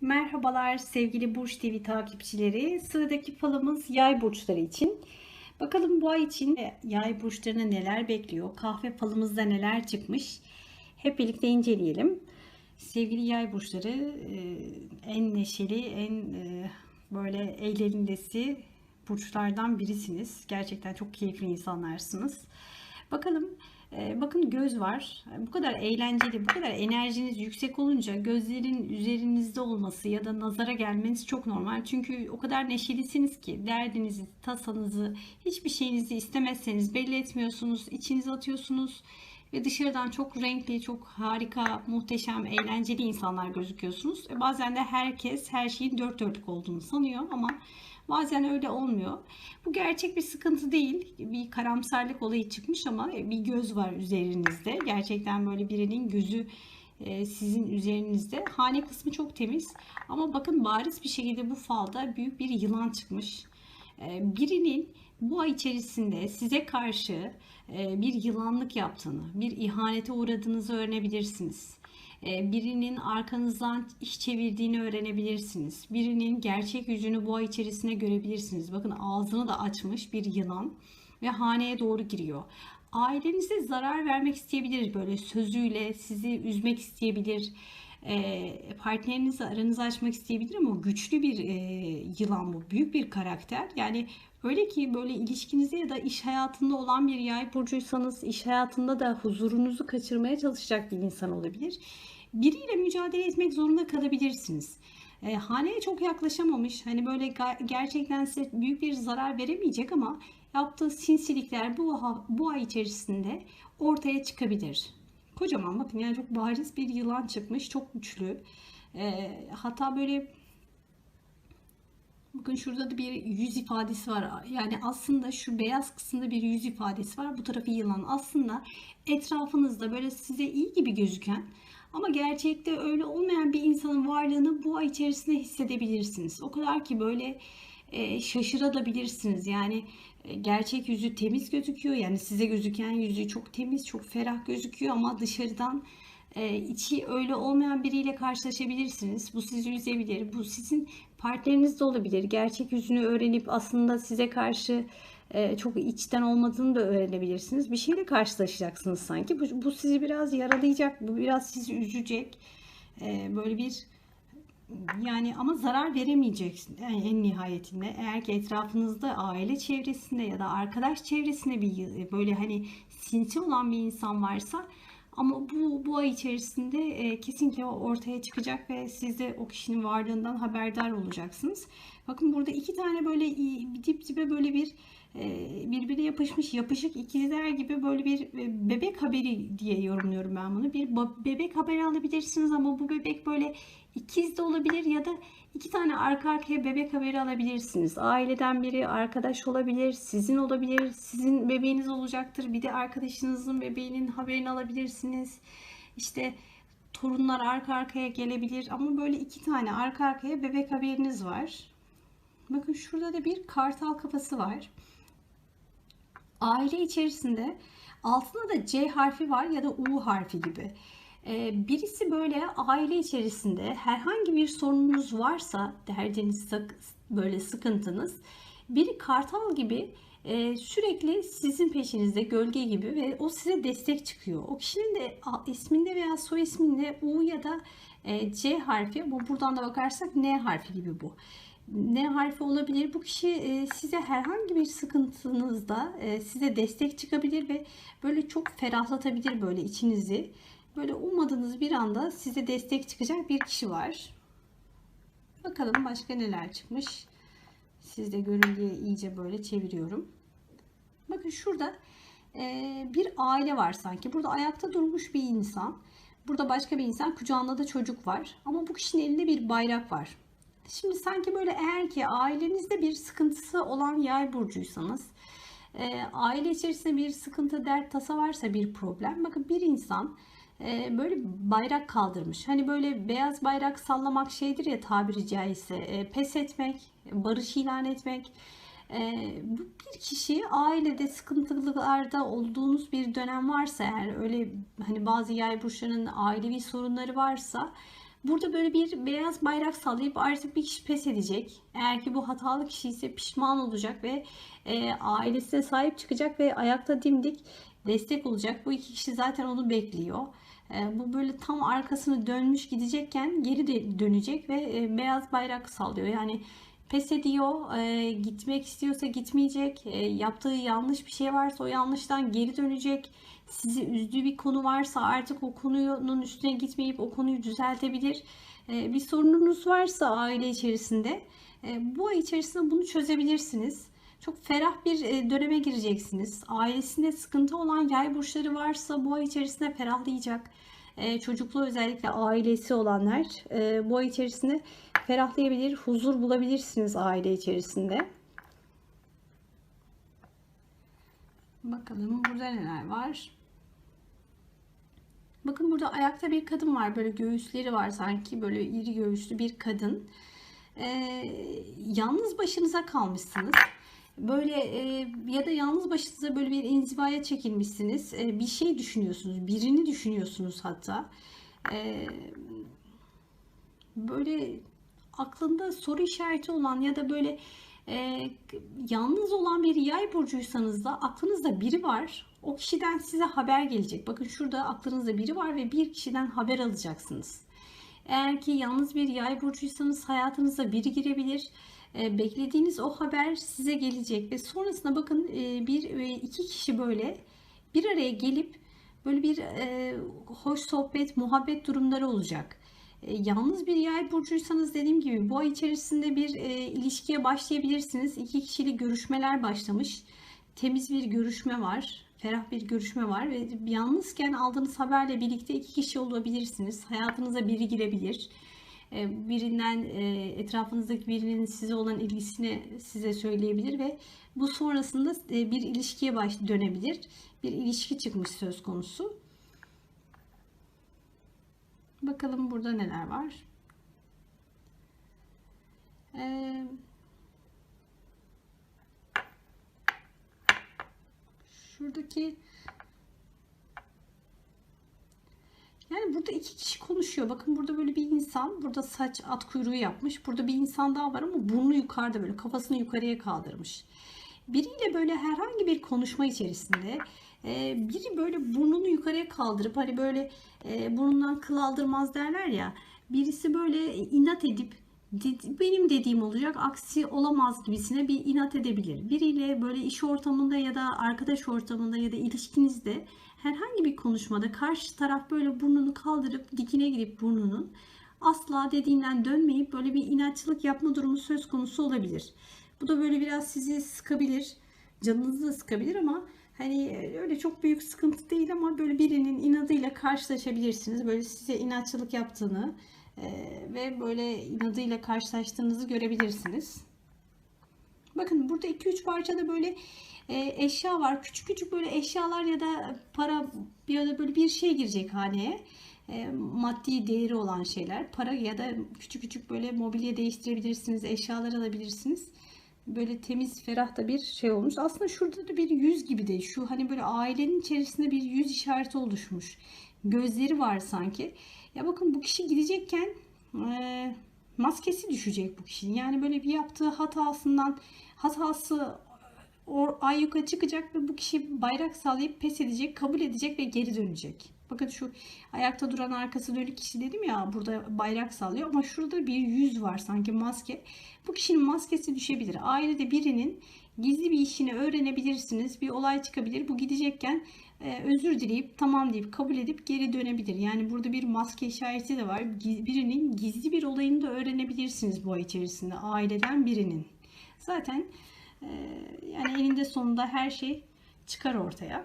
Merhabalar sevgili Burç TV takipçileri. Sıradaki falımız yay burçları için. Bakalım bu ay için yay burçlarına neler bekliyor? Kahve falımızda neler çıkmış? Hep birlikte inceleyelim. Sevgili yay burçları e, en neşeli, en e, böyle eğlenilesi burçlardan birisiniz. Gerçekten çok keyifli insanlarsınız. Bakalım e, bakın göz var. Bu kadar eğlenceli, bu kadar enerjiniz yüksek olunca gözlerin üzerinizde olması ya da nazara gelmeniz çok normal. Çünkü o kadar neşelisiniz ki derdinizi, tasanızı, hiçbir şeyinizi istemezseniz belli etmiyorsunuz, içinize atıyorsunuz ve dışarıdan çok renkli, çok harika, muhteşem, eğlenceli insanlar gözüküyorsunuz. E bazen de herkes her şeyin dört dörtlük olduğunu sanıyor ama Bazen öyle olmuyor. Bu gerçek bir sıkıntı değil. Bir karamsarlık olayı çıkmış ama bir göz var üzerinizde. Gerçekten böyle birinin gözü e, sizin üzerinizde. Hane kısmı çok temiz. Ama bakın bariz bir şekilde bu falda büyük bir yılan çıkmış. E, birinin bu ay içerisinde size karşı e, bir yılanlık yaptığını, bir ihanete uğradığınızı öğrenebilirsiniz. Ee, birinin arkanızdan iş çevirdiğini öğrenebilirsiniz. Birinin gerçek yüzünü bu ay içerisinde görebilirsiniz. Bakın ağzını da açmış bir yılan ve haneye doğru giriyor. Ailenize zarar vermek isteyebilir böyle sözüyle sizi üzmek isteyebilir. E, partnerinizle aranızı açmak isteyebilir ama güçlü bir e, yılan bu. Büyük bir karakter. Yani öyle ki böyle ilişkinizde ya da iş hayatında olan bir yay burcuysanız iş hayatında da huzurunuzu kaçırmaya çalışacak bir insan olabilir biriyle mücadele etmek zorunda kalabilirsiniz. E, haneye çok yaklaşamamış. Hani böyle gerçekten size büyük bir zarar veremeyecek ama yaptığı sinsilikler bu, bu ay içerisinde ortaya çıkabilir. Kocaman bakın yani çok bariz bir yılan çıkmış. Çok güçlü. E, hatta böyle Bakın şurada da bir yüz ifadesi var. Yani aslında şu beyaz kısımda bir yüz ifadesi var. Bu tarafı yılan. Aslında etrafınızda böyle size iyi gibi gözüken ama gerçekte öyle olmayan bir insanın varlığını bu ay içerisinde hissedebilirsiniz. O kadar ki böyle e, şaşırabilirsiniz. Yani e, gerçek yüzü temiz gözüküyor. Yani size gözüken yüzü çok temiz, çok ferah gözüküyor ama dışarıdan e, içi öyle olmayan biriyle karşılaşabilirsiniz. Bu sizi üzebilir. Bu sizin partneriniz de olabilir. Gerçek yüzünü öğrenip aslında size karşı e, çok içten olmadığını da öğrenebilirsiniz. Bir şeyle karşılaşacaksınız sanki. Bu, bu sizi biraz yaralayacak. Bu biraz sizi üzecek. E, böyle bir yani ama zarar veremeyeceksin en nihayetinde. Eğer ki etrafınızda aile çevresinde ya da arkadaş çevresinde bir böyle hani sinsi olan bir insan varsa ama bu, bu ay içerisinde e, kesinlikle ortaya çıkacak ve siz de o kişinin varlığından haberdar olacaksınız. Bakın burada iki tane böyle dip dibe böyle bir e, birbirine yapışmış yapışık ikizler gibi böyle bir e, bebek haberi diye yorumluyorum ben bunu. Bir bebek haberi alabilirsiniz ama bu bebek böyle ikiz de olabilir ya da iki tane arka arkaya bebek haberi alabilirsiniz. Aileden biri arkadaş olabilir, sizin olabilir, sizin bebeğiniz olacaktır. Bir de arkadaşınızın bebeğinin haberini alabilirsiniz. İşte torunlar arka arkaya gelebilir ama böyle iki tane arka arkaya bebek haberiniz var. Bakın şurada da bir kartal kafası var. Aile içerisinde altında da C harfi var ya da U harfi gibi. Ee, birisi böyle aile içerisinde herhangi bir sorununuz varsa derdiniz böyle sıkıntınız biri kartal gibi e, sürekli sizin peşinizde gölge gibi ve o size destek çıkıyor. O kişinin de isminde veya soy isminde U ya da e, C harfi bu buradan da bakarsak N harfi gibi bu. N harfi olabilir. Bu kişi e, size herhangi bir sıkıntınızda size destek çıkabilir ve böyle çok ferahlatabilir böyle içinizi böyle ummadığınız bir anda size destek çıkacak bir kişi var. Bakalım başka neler çıkmış. Siz de görün diye iyice böyle çeviriyorum. Bakın şurada e, bir aile var sanki. Burada ayakta durmuş bir insan. Burada başka bir insan kucağında da çocuk var. Ama bu kişinin elinde bir bayrak var. Şimdi sanki böyle eğer ki ailenizde bir sıkıntısı olan yay burcuysanız e, aile içerisinde bir sıkıntı, dert, tasa varsa bir problem. Bakın bir insan e, böyle bayrak kaldırmış. Hani böyle beyaz bayrak sallamak şeydir ya tabiri caizse. E, pes etmek, barış ilan etmek. E, bu bir kişi ailede sıkıntılarda olduğunuz bir dönem varsa eğer öyle hani bazı yay burçlarının ailevi sorunları varsa Burada böyle bir beyaz bayrak sallayıp artık bir kişi pes edecek. Eğer ki bu hatalı kişi ise pişman olacak ve e, ailesine sahip çıkacak ve ayakta dimdik destek olacak. Bu iki kişi zaten onu bekliyor. E, bu böyle tam arkasını dönmüş gidecekken geri de dönecek ve e, beyaz bayrak sallıyor. Yani pes ediyor, e, gitmek istiyorsa gitmeyecek, e, yaptığı yanlış bir şey varsa o yanlıştan geri dönecek. Sizi üzdüğü bir konu varsa artık o konunun üstüne gitmeyip o konuyu düzeltebilir. E, bir sorununuz varsa aile içerisinde e, bu ay içerisinde bunu çözebilirsiniz. Çok ferah bir e, döneme gireceksiniz. Ailesinde sıkıntı olan yay burçları varsa bu ay içerisinde ferahlayacak. E, çocuklu özellikle ailesi olanlar e, bu ay içerisinde ferahlayabilir, huzur bulabilirsiniz aile içerisinde. Bakalım burada neler var. Bakın burada ayakta bir kadın var. Böyle göğüsleri var sanki. Böyle iri göğüslü bir kadın. Ee, yalnız başınıza kalmışsınız. Böyle e, ya da yalnız başınıza böyle bir inzivaya çekilmişsiniz. E, bir şey düşünüyorsunuz. Birini düşünüyorsunuz hatta. E, böyle aklında soru işareti olan ya da böyle e, yalnız olan bir yay burcuysanız da aklınızda biri var. O kişiden size haber gelecek. Bakın şurada aklınızda biri var ve bir kişiden haber alacaksınız. Eğer ki yalnız bir yay burcuysanız hayatınıza biri girebilir. E, beklediğiniz o haber size gelecek ve sonrasında bakın e, bir e, iki kişi böyle bir araya gelip böyle bir e, hoş sohbet, muhabbet durumları olacak. Yalnız bir yay burcuysanız dediğim gibi bu ay içerisinde bir ilişkiye başlayabilirsiniz. İki kişilik görüşmeler başlamış. Temiz bir görüşme var. Ferah bir görüşme var ve yalnızken aldığınız haberle birlikte iki kişi olabilirsiniz. Hayatınıza biri girebilir. E, birinden e, etrafınızdaki birinin size olan ilgisini size söyleyebilir ve bu sonrasında e, bir ilişkiye baş dönebilir. Bir ilişki çıkmış söz konusu. Bakalım burada neler var. Şuradaki yani burada iki kişi konuşuyor. Bakın burada böyle bir insan, burada saç at kuyruğu yapmış. Burada bir insan daha var ama burnu yukarıda böyle kafasını yukarıya kaldırmış. Biriyle böyle herhangi bir konuşma içerisinde e, biri böyle burnunu yukarıya kaldırıp hani böyle e, burnundan kıl aldırmaz derler ya. Birisi böyle inat edip benim dediğim olacak aksi olamaz gibisine bir inat edebilir. Biriyle böyle iş ortamında ya da arkadaş ortamında ya da ilişkinizde herhangi bir konuşmada karşı taraf böyle burnunu kaldırıp dikine gidip burnunun asla dediğinden dönmeyip böyle bir inatçılık yapma durumu söz konusu olabilir. Bu da böyle biraz sizi sıkabilir. Canınızı da sıkabilir ama hani öyle çok büyük sıkıntı değil ama böyle birinin inadıyla karşılaşabilirsiniz. Böyle size inatçılık yaptığını e, ve böyle inadıyla karşılaştığınızı görebilirsiniz. Bakın burada 2-3 parçada böyle e, eşya var. Küçük küçük böyle eşyalar ya da para ya da böyle bir şey girecek haneye. E, maddi değeri olan şeyler. Para ya da küçük küçük böyle mobilya değiştirebilirsiniz. Eşyalar alabilirsiniz böyle temiz ferah da bir şey olmuş. Aslında şurada da bir yüz gibi de şu hani böyle ailenin içerisinde bir yüz işareti oluşmuş. Gözleri var sanki. Ya bakın bu kişi gidecekken e, maskesi düşecek bu kişinin. Yani böyle bir yaptığı hatasından hatası o ay yukarı çıkacak ve bu kişi bayrak sallayıp pes edecek, kabul edecek ve geri dönecek. Bakın şu ayakta duran arkası dönük kişi dedim ya burada bayrak sallıyor ama şurada bir yüz var sanki maske. Bu kişinin maskesi düşebilir. Ailede birinin gizli bir işini öğrenebilirsiniz. Bir olay çıkabilir. Bu gidecekken e, özür dileyip tamam deyip kabul edip geri dönebilir. Yani burada bir maske işareti de var. Birinin gizli bir olayını da öğrenebilirsiniz bu ay içerisinde. Aileden birinin. Zaten e, yani eninde sonunda her şey çıkar ortaya.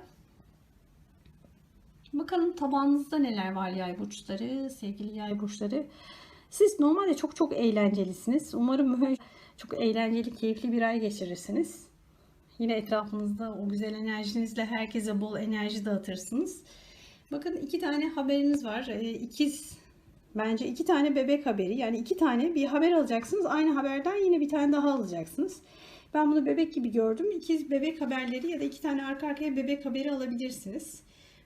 Bakalım tabağınızda neler var yay burçları, sevgili yay burçları. Siz normalde çok çok eğlencelisiniz. Umarım böyle çok eğlenceli, keyifli bir ay geçirirsiniz. Yine etrafınızda o güzel enerjinizle herkese bol enerji dağıtırsınız. Bakın iki tane haberiniz var. Ee, ikiz bence iki tane bebek haberi. Yani iki tane bir haber alacaksınız. Aynı haberden yine bir tane daha alacaksınız. Ben bunu bebek gibi gördüm. İkiz bebek haberleri ya da iki tane arka arkaya bebek haberi alabilirsiniz.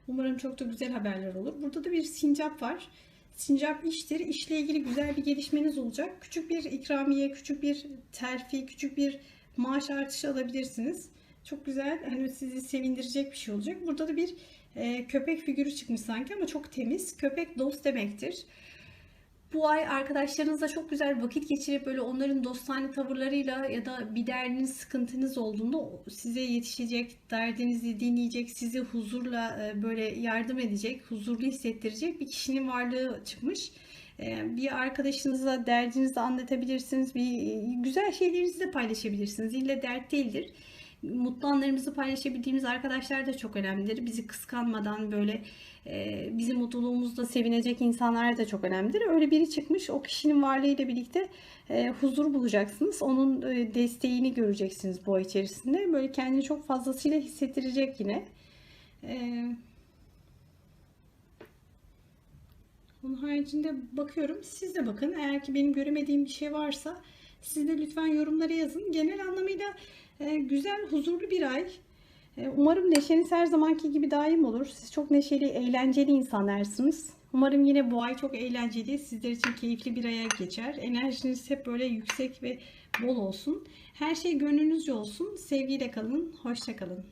Umarım çok da güzel haberler olur. Burada da bir sincap var. Sincap iştir. İşle ilgili güzel bir gelişmeniz olacak. Küçük bir ikramiye, küçük bir terfi, küçük bir maaş artışı alabilirsiniz. Çok güzel, hani sizi sevindirecek bir şey olacak. Burada da bir e, köpek figürü çıkmış sanki ama çok temiz. Köpek dost demektir. Bu ay arkadaşlarınızla çok güzel vakit geçirip böyle onların dostane tavırlarıyla ya da bir derdiniz, sıkıntınız olduğunda size yetişecek, derdinizi dinleyecek, sizi huzurla e, böyle yardım edecek, huzurlu hissettirecek bir kişinin varlığı çıkmış. E, Bir arkadaşınıza derdinizi anlatabilirsiniz, bir e, güzel şeylerinizi de paylaşabilirsiniz. İlle dert değildir mutlu anlarımızı paylaşabildiğimiz arkadaşlar da çok önemlidir. Bizi kıskanmadan böyle e, bizim mutluluğumuzda sevinecek insanlar da çok önemlidir. Öyle biri çıkmış o kişinin varlığıyla birlikte e, huzur bulacaksınız. Onun e, desteğini göreceksiniz bu içerisinde. Böyle kendini çok fazlasıyla hissettirecek yine. E, onun haricinde bakıyorum. Siz de bakın. Eğer ki benim göremediğim bir şey varsa siz de lütfen yorumlara yazın. Genel anlamıyla e, güzel, huzurlu bir ay. E, Umarım neşeniz her zamanki gibi daim olur. Siz çok neşeli, eğlenceli insanlarsınız. Umarım yine bu ay çok eğlenceli, sizler için keyifli bir aya geçer. Enerjiniz hep böyle yüksek ve bol olsun. Her şey gönlünüzce olsun. Sevgiyle kalın, hoşça kalın.